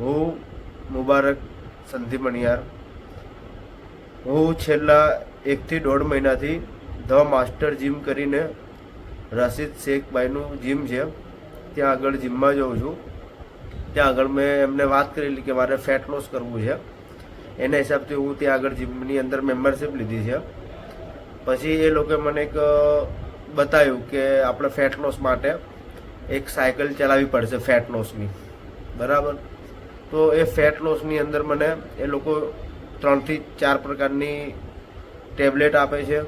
હું મુબારક સંધી મણિયાર. હું છેલ્લા એકથી દોઢ મહિનાથી ધ માસ્ટર જીમ કરીને રશિદ શેખભાઈનું જીમ છે. ત્યાં આગળ જીમમાં જાઉં છું. ત્યાં આગળ મેં એમને વાત કરેલી કે મારે ફેટ લોસ કરવું છે. એના હિસાબથી હું ત્યાં આગળ જીમની અંદર મેમ્બરશિપ લીધી છે. પછી એ લોકોએ મને એક બતાવ્યું કે આપણે ફેટ લોસ માટે એક સાયકલ ચલાવવી પડશે ફેટ લોસની બરાબર? તો એ ફેટ લોસની અંદર મને એ લોકો ત્રણથી ચાર પ્રકારની ટેબ્લેટ આપે છે.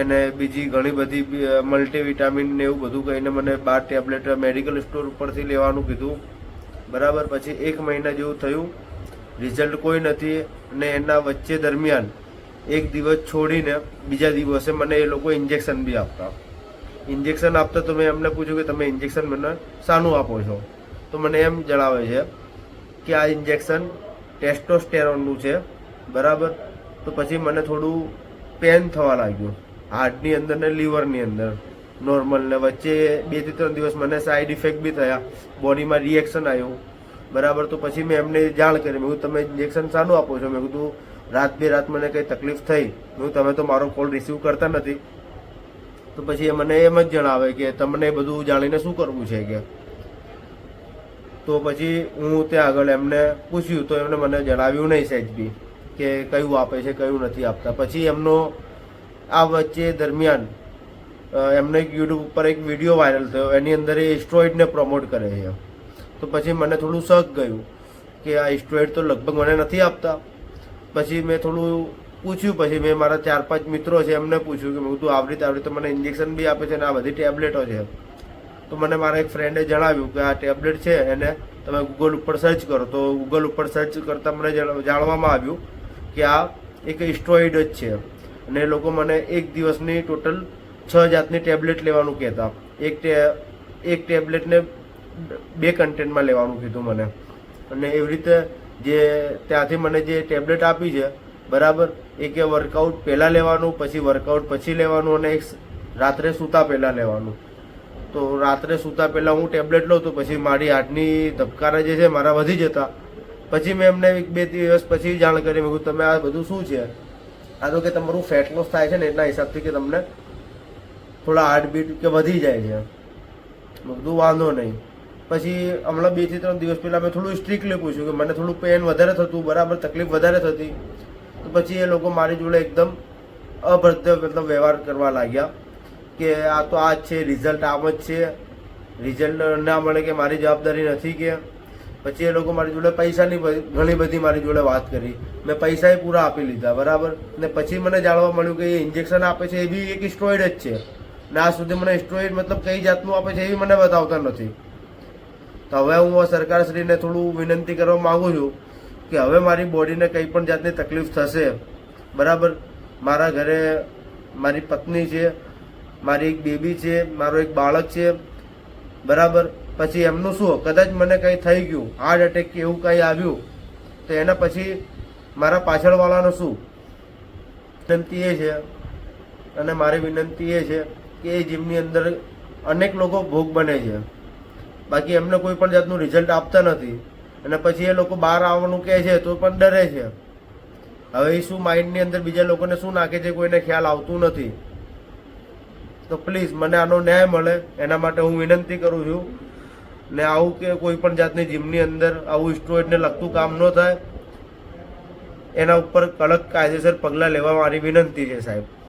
એને બીજી ઘણી બધી મલ્ટીવિટામિન ને એવું બધું કહીને મને બાર ટેબ્લેટ મેડિકલ સ્ટોર ઉપરથી લેવાનું કીધું. બરાબર? પછી એક મહિના જેવું થયું. રિઝલ્ટ કોઈ નથી ને એના વચ્ચે દરમિયાન એક દિવસ છોડીને બીજા દિવસે મને એ લોકો ઇન્જેક્શન બી આપતા. ઇન્જેક્શન આપતા તો મેં એમને પૂછ્યું કે તમે ઇન્જેક્શન મને શાનું આપો છો? તો મને એમ જણાવે છે કે આ ઇન્જેક્શન ટેસ્ટોસ્ટેરોનનું છે. બરાબર? તો પછી મને થોડું પેન થવા લાગ્યું. હાર્ટની અંદર ને લીવરની અંદર. નોર્મલ ને વચ્ચે બેથી ત્રણ દિવસ મને સાઈડ ઇફેક્ટ બી થયા. બોડીમાં રિએક્શન આવ્યું. બરાબર? તો પછી મેં એમને જાણ કરી. મેં તમે ઇન્જેક્શન શાનું આપો છો? મેં કીધું, રાત બે રાત મને કંઈ તકલીફ થઈ. હું તમે તો મારો કોલ રિસીવ કરતા નથી. તો પછી એ મને એમ જ જણાવે કે, તમને બધું જાણીને શું કરવું છે? કે તો પછી હું ત્યાં આગળ એમને પૂછ્યું, તો એમને મને જણાવ્યું નહીં સહેજ બી, કે કયું આપે છે, કયું નથી આપતા. પછી એમનો આ વચ્ચે દરમિયાન એમને યુટ્યુબ ઉપર એક વીડિયો વાયરલ થયો, એની અંદર એ સ્ટ્રોઇડને પ્રમોટ કરે છે તો પછી મને થોડું શક ગયું કે આ સ્ટ્રોઇડ તો લગભગ મને નથી આપતા. પછી મેં થોડું પૂછ્યું, પછી મેં મારા ચાર પાંચ મિત્રો છે એમને પૂછ્યું કે મેં કીધું આવી રીતે આવી રીતે મને ઇન્જેક્શન બી આપે છે અને આ બધી ટેબ્લેટો છે. તો મને મારા એક ફ્રેન્ડે જણાવ્યું કે આ ટેબ્લેટ છે એને તમે ગૂગલ ઉપર સર્ચ કરો. તો ગૂગલ ઉપર સર્ચ કરતાં મને જાણવામાં આવ્યું કે આ એક સ્ટ્રોઇડ જ છે. અને એ લોકો મને એક દિવસની ટોટલ છ જાતની ટેબ્લેટ લેવાનું કહેતા. એક ટે એક ટેબ્લેટને બે કન્ટેન્ટમાં લેવાનું કીધું મને. અને એવી રીતે જે, ત્યાંથી મને જે ટેબ્લેટ આપી છે, બરાબર એ વર્કઆઉટ પહેલાં લેવાનું, પછી વર્કઆઉટ પછી લેવાનું અને એક રાત્રે સૂતા પહેલાં લેવાનું. તો રાત્રે સૂતા પહેલાં હું ટેબ્લેટ લઉં તો પછી મારી હાર્ટની ધબકારા જે છે મારા વધી જતા. પછી મેં એમને એક બે દિવસ પછી જાણ કરી, મેં તમે આ બધું શું છે? આ તો કે તમારું ફેટ લોસ થાય છે ને એટલા હિસાબથી કે તમને થોડા હાર્ટબીટ કે વધી જાય છે. બધું વાંધો નહીં. પછી હમણાં બેથી ત્રણ દિવસ પહેલાં મેં થોડું સ્ટ્રિક્ટલી પૂછ્યું કે મને થોડું પેન વધારે થતું, બરાબર, તકલીફ વધારે થતી. તો પછી એ લોકો મારી જોડે એકદમ અભદ્ર મતલબ વ્યવહાર કરવા લાગ્યા. કે આ તો આ જ છે રિઝલ્ટ આમ જ છે. રિઝલ્ટ ના મળે કે મારી જવાબદારી નથી કે. પછી એ લોકો મારી જોડે પૈસાની ઘણી બધી મારી જોડે વાત કરી. મેં પૈસા પૂરા આપી લીધા, બરાબર? ને પછી મને જાણવા મળ્યું કે એ ઇન્જેક્શન આપે છે એ બી એક સ્ટ્રોઇડ જ છે. ને આ સુધી મને સ્ટ્રોઇડ મતલબ કઈ જાતનું આપે છે એ મને બતાવતા નથી. તો હવે હું સરકારશ્રીને થોડું વિનંતી કરવા માગું છું કે હવે મારી બોડીને કંઈ પણ જાતની તકલીફ થશે, બરાબર? મારા ઘરે મારી પત્ની છે મારી એક બેબી છે, મારો એક બાળક છે. બરાબર? પછી એમનું શું? કદાચ મને કંઈ થઈ ગયું. હાર્ટ એટેક કે એવું કંઈ આવ્યું. તો એના પછી મારા પાછળવાળાનું શું? વિનંતી એ છે, અને મારી વિનંતી એ છે કે એ જીમની અંદર અનેક લોકો ભોગ બને છે. બાકી એમને કોઈ પણ જાતનું રિઝલ્ટ આપતા નથી. અને પછી એ લોકો બહાર આવવાનું કહે છે તો પણ ડરે છે. હવે એ શું માઇન્ડની અંદર બીજા લોકોને શું નાખે છે કોઈને ખ્યાલ આવતું નથી. તો પ્લીઝ મને આનો ન્યાય મળે. એના માટે હું વિનંતી કરું છું. ને આવું કે કોઈ પણ જાતની જીમની અંદર આવું ઇસ્ટ્રોઇડને લગતું કામ ન થાય. એના ઉપર કડક કાયદેસર પગલાં લેવા મારી વિનંતી છે સાહેબ.